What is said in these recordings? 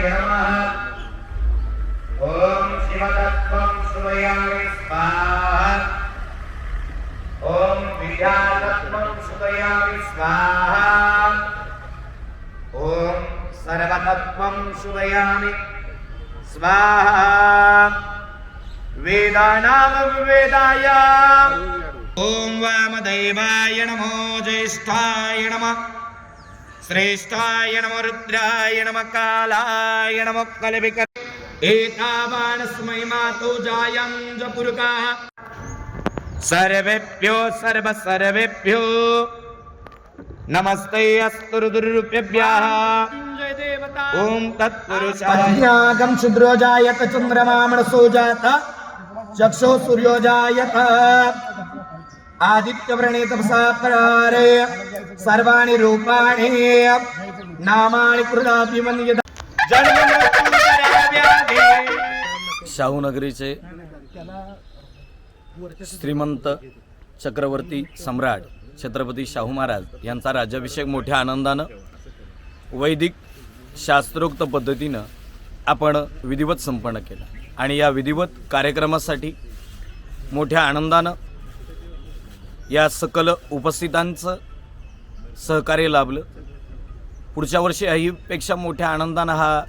शिवाय नमः ॐ शिवतत्त्वं सुमयामि स्वाहा ॐ विद्यातत्त्वं सुमयामि स्वाहा ॐ सर्वतत्त्वं सुमयामि स्वाहा वेदानां विवेदाय ॐ वामदेवाय नमो ज्येष्ठाय नमः శ్రేష్టాయ నమ రుద్రాయ నమ కాళాయ నమ కలిపిక ఏతావానస్మై మాతో జాయం జపురుకా సర్వేభ్యో సర్వ సర్వేభ్యో నమస్తే అస్తు రుదుర్భ్యభ్యః ఓం తత్పురుషాయం శుద్రో జాయత आदित्यव्रणे तपसा परारे सर्वाणि रूपाणि नामानि कृदापि मन्यत शाहूनगरीचे श्रीमंत चक्रवर्ती सम्राट छत्रपती शाहू महाराज यांचा राज्याभिषेक मोठ्या आनंदानं वैदिक शास्त्रोक्त पद्धतीनं आपण विधिवत संपन्न केला. आणि या विधिवत कार्यक्रमासाठी मोठ्या आनंदानं या सकल उपस्थितांचं सहकार्य लाभलं. पुढच्या वर्षी हीपेक्षा मोठ्या आनंदानं हा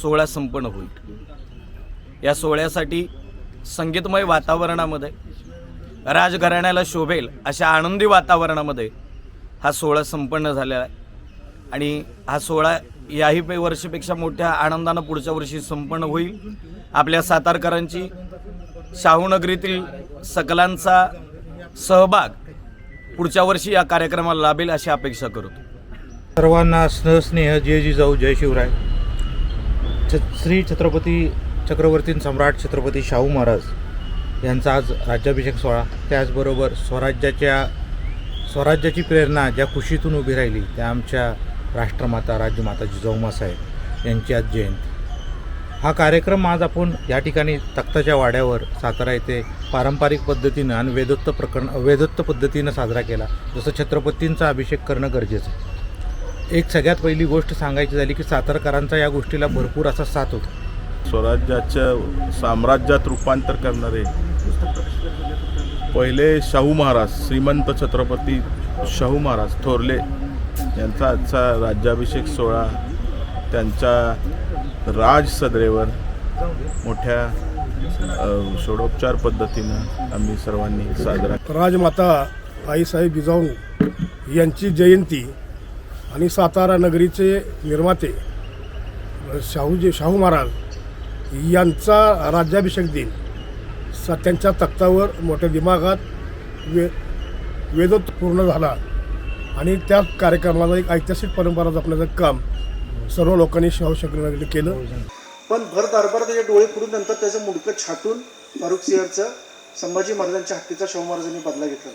सोहळा संपन्न होईल. या सोहळ्यासाठी संगीतमय वातावरणामध्ये राजघराण्याला शोभेल अशा आनंदी वातावरणामध्ये हा सोहळा संपन्न झालेला आहे. आणि हा सोहळा याही पे वर्षीपेक्षा मोठ्या आनंदानं पुढच्या वर्षी संपन्न होईल. आपल्या सातारकरांची शाहूनगरीतील सकलांचा सहभाग पुढच्या वर्षी या कार्यक्रमाला लाभेल अशी अपेक्षा करतो. सर्वांना स्नेह जय जिजाऊ जय शिवराय. छ श्री छत्रपती चक्रवर्ती सम्राट छत्रपती शाहू महाराज यांचा आज राज्याभिषेक सोहळा. त्याचबरोबर स्वराज्याच्या स्वराज्याची प्रेरणा ज्या खुशीतून उभी राहिली त्या आमच्या राष्ट्रमाता राज्यमाता जिजाऊमासाहेब यांची आज जयंती. हा कार्यक्रम आज आपण या ठिकाणी तख्ताच्या वाड्यावर सातारा येथे पारंपरिक पद्धतीनं आणि वेदोत्त प्रकरण वेदोत्त पद्धतीनं साजरा केला. जसं छत्रपतींचा अभिषेक करणं गरजेचं आहे. एक सगळ्यात पहिली गोष्ट सांगायची झाली की सातारकरांचा या गोष्टीला भरपूर असा साथ होता. स्वराज्याच्या साम्राज्यात रूपांतर करणारे पहिले शाहू महाराज श्रीमंत छत्रपती शाहू महाराज थोरले यांचा आजचा राज्याभिषेक सोहळा त्यांच्या राज सदरेवर मोठ्या षोडोपचार पद्धतीनं आम्ही सर्वांनी साजरा राजमाता आईसाहेब बिजाऊ यांची जयंती आणि सातारा नगरीचे निर्माते शाहूजी शाहू महाराज यांचा राज्याभिषेक दिन स त्यांच्या तख्तावर मोठ्या दिमागात वे वेदोत पूर्ण झाला. आणि त्या कार्यक्रमाला एक ऐतिहासिक परंपरा जपण्याचं काम सर्व लोकांनी शाहू केलं. पण भर दरबार त्याचे डोळे फुडून नंतर त्याचं मुडकं छाटून फारुख सिंहचं संभाजी महाराजांच्या हत्तीचा शाहू महाराजांनी बदला घेतला.